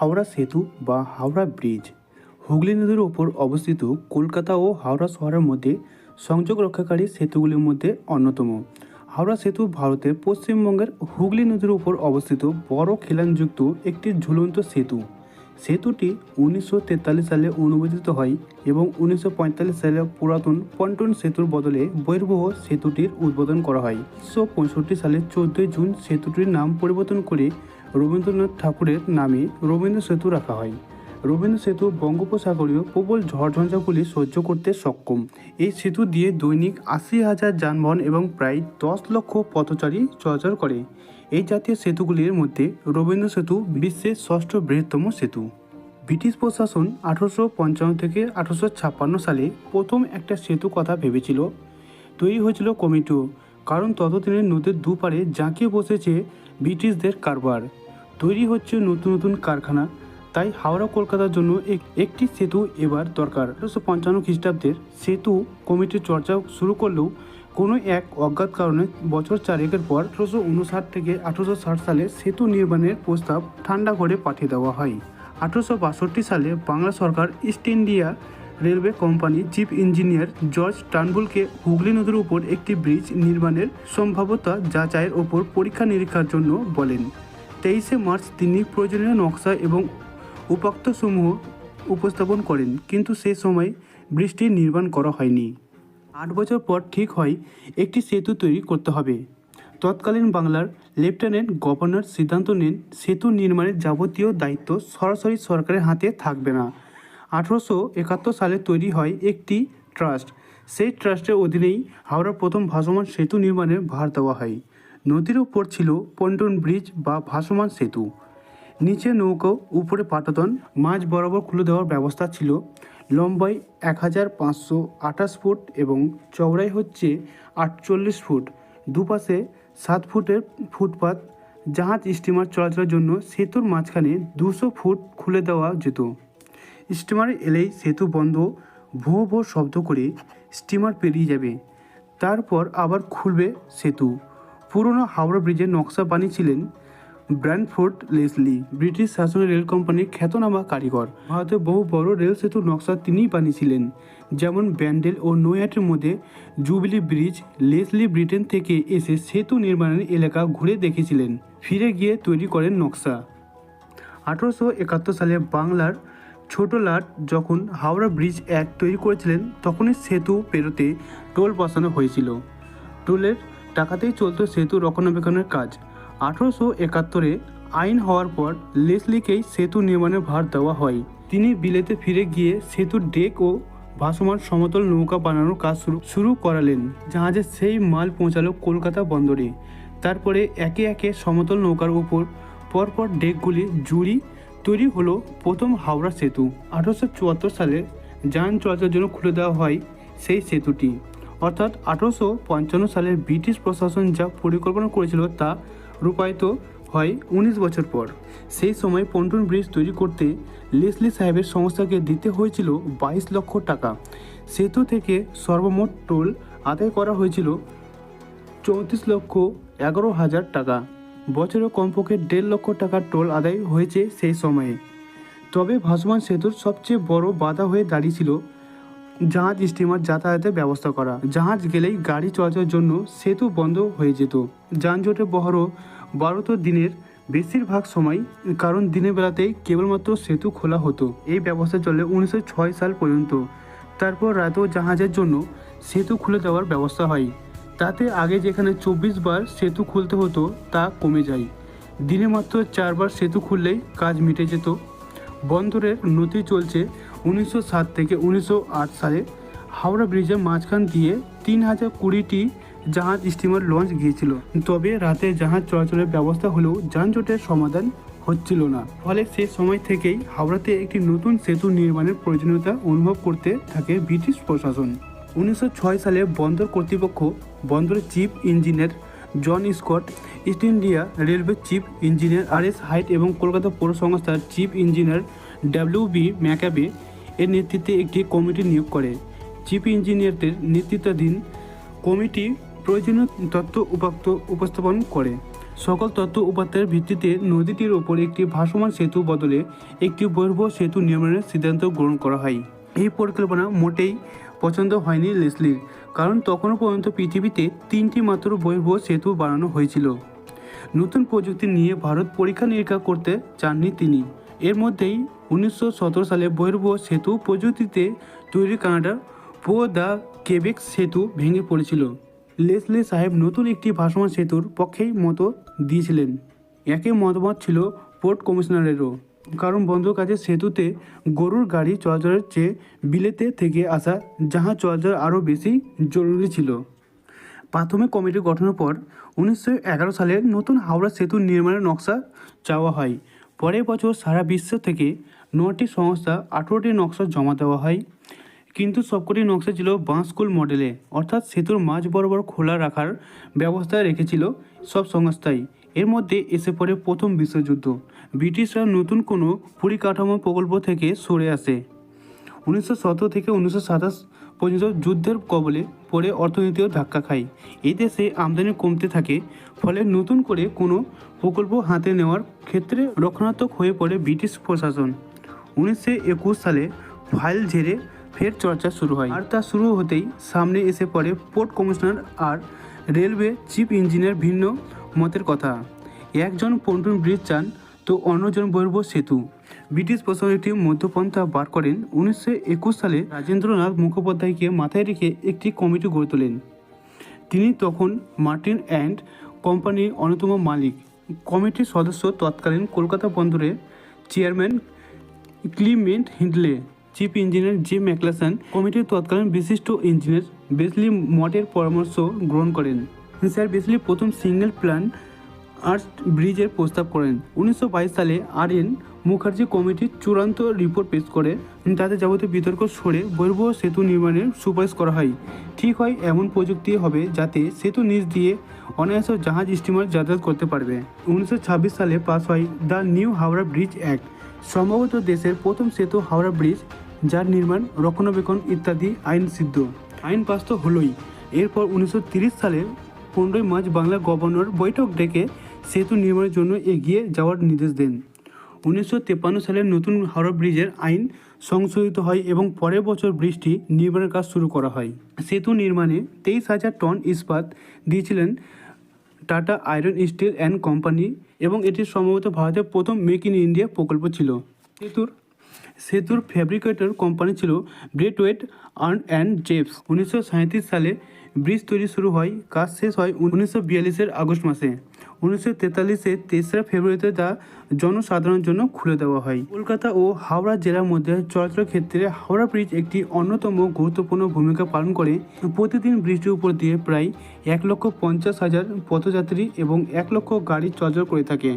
হাওড়া সেতু বা হাওড়া ব্রিজ। হুগলি নদীর ওপর অবস্থিত কলকাতা ও হাওড়া শহরের মধ্যে সংযোগ রক্ষাকারী সেতুগুলির মধ্যে অন্যতম। হাওড়া সেতু ভারতের পশ্চিমবঙ্গের হুগলি নদীর উপর অবস্থিত বড় খিলানযুক্ত একটি ঝুলন্ত সেতু। সেতুটি উনিশশো তেতাল্লিশ সালে অনুমোদিত হয় এবং উনিশশো পঁয়তাল্লিশ সালে পুরাতন পন্টন সেতুর বদলে বহির্ভূহ সেতুটির উদ্বোধন করা হয়। উনিশশো সালের চোদ্দোই জুন সেতুটির নাম পরিবর্তন করে রবীন্দ্রনাথ ঠাকুরের নামে রবীন্দ্র সেতু রাখা হয়। রবীন্দ্র সেতু বঙ্গোপসাগরীয় প্রবল ঝড়ঝঞ্ঝাগুলি সহ্য করতে সক্ষম। এই সেতু দিয়ে দৈনিক আশি হাজার যানবাহন এবং প্রায় দশ লক্ষ পথচারী চলাচল করে। এই জাতীয় সেতুগুলির মধ্যে রবীন্দ্র সেতু বিশ্বের ষষ্ঠ বৃহত্তম সেতু। ব্রিটিশ প্রশাসন আঠারোশো পঞ্চান্ন থেকে আঠারোশো ছাপ্পান্ন সালে প্রথম একটা সেতু কথা ভেবেছিল। তৈরি হয়েছিল কমিটিও, কারণ ততদিনের নদীর দুপারে জাঁকিয়ে বসেছে ব্রিটিশদের কারবার। তৈরি হচ্ছে নতুন নতুন কারখানা, তাই হাওড়া কলকাতার জন্য এক- একটি সেতু এবার দরকার। আঠারোশো পঞ্চান্ন খ্রিস্টাব্দের সেতু কমিটির চর্চা শুরু করলেও কোনো এক অজ্ঞাত কারণে বছর চারেকের পর আঠারোশো উনষাট থেকে আঠারোশো ষাট সালে সেতু নির্মাণের প্রস্তাব ঠান্ডা করে পাঠিয়ে দেওয়া হয়। আঠারোশো বাষট্টি সালে বাংলা সরকার East India railway company chief engineer George টানবুলকে Hooghly নদীর উপর একটি ব্রিজ নির্মাণের সম্ভাব্যতা যাচাইয়ের ওপর পরীক্ষা নিরীক্ষার জন্য বলেন। তেইশে মার্চ তিনি প্রয়োজনীয় নকশা এবং উপাত্তসমূহ উপস্থাপন করেন, কিন্তু সে সময় ব্রিজটি নির্মাণ করা হয়নি। আট বছর পর ঠিক হয়, একটি সেতু তৈরি করতে হবে। তৎকালীন বাংলার লেফটেন্যান্ট গভর্নর সিদ্ধান্ত নেন, সেতু নির্মাণের যাবতীয় দায়িত্ব সরাসরি সরকারের হাতে থাকবে না। আঠারোশো একাত্তর সালে তৈরি হয় একটি ট্রাস্ট। সেই ট্রাস্টের অধীনেই হাওড়ার প্রথম ভাসমান সেতু নির্মাণের ভার দেওয়া হয়। নদীর ওপর ছিল পন্টন ব্রিজ বা ভাসমান সেতু। নিচে নৌকো, উপরে পাটাতন, মাঝ বরাবর খুলে দেওয়ার ব্যবস্থা ছিল। লম্বাই এক হাজার পাঁচশো আঠাশ ফুট এবং চওড়াই হচ্ছে আটচল্লিশ ফুট। দুপাশে সাত ফুটের ফুটপাত, জাহাজ স্টিমার চলাচলের জন্য সেতুর মাঝখানে দুশো ফুট খুলে দেওয়া যেত। স্টিমার এলেই সেতু বন্ধ, ভোঁ ভোঁ শব্দ করে স্টিমার পেরিয়ে যাবে। তারপর আবার খুলবে সেতু। পুরনো হাওড়া ব্রিজের নকশা বানিয়েছিলেন ব্র্যান্ডফোর্ড লেসলি, ব্রিটিশ শাসনের রেল কোম্পানির খ্যাতনামা কারিগর। ভারতের বহু বড় রেল সেতুর নকশা তিনিই বানিয়েছিলেন। যেমন ব্যান্ডেল ও নৈহাটির মধ্যে জুবিলি ব্রিজ, লেসলি ব্রিটেন থেকে এসে সেতু নির্মাণের এলাকা ঘুরে দেখেছিলেন। ফিরে গিয়ে তৈরি করেন নকশা। আঠারোশো একাত্তর সালে বাংলার ছোট লাট যখন হাওড়া ব্রিজ এক তৈরি করেছিলেন, তখনই সেতু পেরোতে টোল বসানো হয়েছিল। টোলের টাকাতেই চলতো সেতু রক্ষণাবেক্ষণের কাজ। আঠারোশো একাত্তরে আইন হওয়ার পর লেসলিকেই সেতু নির্মাণের ভার দেওয়া হয়। তিনি বিলেতে ফিরে গিয়ে সেতুর ডেক ও ভাসমান সমতল নৌকা বানানোর কাজ শুরু শুরু করালেন, জাহাজে সেই মাল পৌঁছালো কলকাতা বন্দরে। তারপরে একে একে সমতল নৌকার উপর পরপর ডেকগুলি জুড়ি তৈরি হলো প্রথম হাওড়া সেতু। আঠারোশো চুয়াত্তর সালে যান চলাচলের জন্য খুলে দেওয়া হয় সেই সেতুটি। অর্থাৎ আঠারোশো পঞ্চান্ন সালের ব্রিটিশ প্রশাসন যা পরিকল্পনা করেছিল তা রূপায়িত হয় উনিশ বছর পর। সেই সময় পন্টন ব্রিজ তৈরি করতে লেসলি সাহেবের সংস্থাকে দিতে হয়েছিল বাইশ লক্ষ টাকা। সেতু থেকে সর্বমোট টোল আদায় করা হয়েছিল চৌত্রিশ লক্ষ এগারো হাজার টাকা। বছরে কমপক্ষে দেড় লক্ষ টাকার টোল আদায় হয়েছে সেই সময়ে। তবে ভাসমান সেতুর সবচেয়ে বড় বাধা হয়ে দাঁড়িয়েছিল জাহাজ স্টিমার যাতায়াতের ব্যবস্থা করা। জাহাজ গেলেই গাড়ি চলাচলের জন্য সেতু বন্ধ হয়ে যেত। যানজটে বহরও বারোত দিনের বেশিরভাগ সময়, কারণ দিনের বেলাতেই কেবলমাত্র সেতু খোলা হতো। এই ব্যবস্থা চলে উনিশশো ছয় সাল পর্যন্ত। তারপর রাতেও জাহাজের জন্য সেতু খুলে দেওয়ার ব্যবস্থা হয়। তাতে আগে যেখানে চব্বিশ বার সেতু খুলতে হতো, তা কমে যায়। দিনে মাত্র চারবার সেতু খুললেই কাজ মিটে যেত। বন্দরের নথি চলছে উনিশশো সাত থেকে উনিশশো আট সালে হাওড়া ব্রিজের মাঝখান দিয়ে তিন হাজার কুড়িটি জাহাজ স্টিমার লঞ্চ গিয়েছিল। তবে রাতে জাহাজ চলাচলের ব্যবস্থা হলেও যানজটের সমাধান হচ্ছিল না। ফলে সে সময় থেকেই হাওড়াতে একটি নতুন সেতু নির্মাণের প্রয়োজনীয়তা অনুভব করতে থাকে ব্রিটিশ প্রশাসন। উনিশশো ছয় সালে বন্দর কর্তৃপক্ষ বন্দরের chief engineer John Scott, East India railway chief engineer R S Highet এবং কলকাতা পৌর সংস্থার chief engineer W B McCabe এর নেতৃত্বে একটি কমিটি নিয়োগ করে। চিফ ইঞ্জিনিয়ারদের নেতৃত্বাধীন কমিটি প্রয়োজনীয় তথ্য উপাত্ত উপস্থাপন করে। সকল তথ্য উপাত্তের ভিত্তিতে নদীটির ওপর একটি ভাসমান সেতু বদলে একটি বহির্ভূ সেতু নির্মাণের সিদ্ধান্ত গ্রহণ করা হয়। এই পরিকল্পনা মোটেই পছন্দ হয়নি লেসলির, কারণ তখনও পর্যন্ত পৃথিবীতে তিনটি মাত্র বহির্ভূ সেতু বানানো হয়েছিল। নতুন প্রযুক্তি নিয়ে ভারত পরীক্ষা নিরীক্ষা করতে চাননি তিনি। এর মধ্যেই উনিশশো সতেরো সালে বহির্ভূ সেতু প্রযুক্তিতে তৈরি কানাডার পো দ্য কেবেক সেতু ভেঙে পড়েছিল। লেসলে সাহেব নতুন একটি ভাসমান সেতুর পক্ষেই মতো দিয়েছিলেন। একে মতামত ছিল পোর্ট কমিশনারেরও। কারণ বন্ধ কাজে সেতুতে গরুর গাড়ি চলাচলের চেয়ে বিলেতে থেকে আসা জাহাজ চলাচল আরও বেশি জরুরি ছিল। প্রাথমিক কমিটি গঠনের পর উনিশশো এগারো সালে নতুন হাওড়া সেতু নির্মাণের নকশা চাওয়া হয়। পরের বছর সারা বিশ্ব থেকে নটি সংস্থা আঠেরোটি নকশা জমা দেওয়া হয়। কিন্তু সবকটি নকশা ছিল বাঁশকুল মডেলে, অর্থাৎ সেতুর মাঝ বরাবর খোলা রাখার ব্যবস্থা রেখেছিল সব সংস্থাই। এর মধ্যে এসে পড়ে প্রথম বিশ্বযুদ্ধ। ব্রিটিশরা নতুন কোনো পরিকাঠামো প্রকল্প থেকে সরে আসে। উনিশশো সতেরো থেকে উনিশশো সাতাশ পর্যন্ত যুদ্ধের কবলে পড়ে অর্থনীতিও ধাক্কা খায়। এই দেশে আমদানি কমতে থাকে, ফলে নতুন করে কোনো প্রকল্প হাতে নেওয়ার ক্ষেত্রে রক্ষণাত্মক হয়ে পড়ে ব্রিটিশ প্রশাসন। উনিশশো একুশ সালে ফাইল ঝেড়ে ফের চর্চা শুরু হয়। আর তা শুরু হতেই সামনে এসে পড়ে পোর্ট কমিশনার আর রেলওয়ে চিফ ইঞ্জিনিয়ার ভিন্ন মতের কথা। একজন পন্টুন ব্রিজ চান তো অন্যজন বহির্ভূ সেতু। ব্রিটিশ প্রশাসন একটি মধ্যপন্থা বার করেন। উনিশশো একুশ সালে রাজেন্দ্রনাথ মুখোপাধ্যায়কে মাথায় রেখে একটি কমিটি গড়ে তোলেন। তিনি তখন মার্টিন অ্যান্ড কোম্পানির অন্যতম মালিক। কমিটির সদস্য তৎকালীন কলকাতা বন্দরের chairman Clement Hindley, chief engineer J McGlashan কমিটির তৎকালীন বিশিষ্ট ইঞ্জিনিয়ার বেসলি মটের পরামর্শ গ্রহণ করেন। স্যার বেসলি প্রথম সিঙ্গেল প্ল্যান আর্ট ব্রিজের প্রস্তাব করেন। উনিশশো বাইশ সালে আর এন মুখার্জি কমিটির চূড়ান্ত রিপোর্ট পেশ করে। তাতে যাবতীয় বিতর্ক সরে বৈর্ভ সেতু নির্মাণের সুপারিশ করা হয়। ঠিক হয় এমন প্রযুক্তি হবে যাতে সেতু নিচ দিয়ে অনায়াসে জাহাজ স্টিমার যাতায়াত করতে পারবে। উনিশশো ছাব্বিশ সালে পাস হয় the new Howrah bridge act. সম্ভবত দেশের প্রথম সেতু হাওড়া ব্রিজ, যার নির্মাণ রক্ষণাবেক্ষণ ইত্যাদি আইন সিদ্ধ। আইন পাস তো হলোই। এরপর উনিশশো সালে পনেরোই মার্চ বাংলা গভর্নর বৈঠক ডেকে সেতু নির্মাণের জন্য এগিয়ে যাওয়ার নির্দেশ দেন। উনিশশো সালে নতুন হাওড়া ব্রিজের আইন সংশোধিত হয় এবং পরের বছর ব্রিজটি নির্মাণের কাজ শুরু করা হয়। সেতু নির্মাণে তেইশ হাজার টন ইস্পাত দিয়েছিলেন Tata iron steel and company এবং এটি সম্ভবত ভারতের প্রথম মেক ইন ইন্ডিয়া প্রকল্প ছিল। সেতুর সেতুর ফ্যাব্রিকেটর কোম্পানি ছিল গ্রেটওয়েট আর্ন অ্যান্ড জেপস উনিশশো সালে ব্রিজ তৈরি শুরু হয়, কাজ শেষ হয় উনিশশো বিয়াল্লিশের আগস্ট মাসে। উনিশশো তেতাল্লিশে তেসরা ফেব্রুয়ারিতে তা জনসাধারণের জন্য খুলে দেওয়া হয়। কলকাতা ও হাওড়া জেলার মধ্যে চলাচল ক্ষেত্রে হাওড়া ব্রিজ একটি অন্যতম গুরুত্বপূর্ণ ভূমিকা পালন করে। প্রতিদিন ব্রিজটির উপর দিয়ে প্রায় এক লক্ষ পঞ্চাশ হাজার পথযাত্রী এবং এক লক্ষ গাড়ি চলাচল করে থাকে।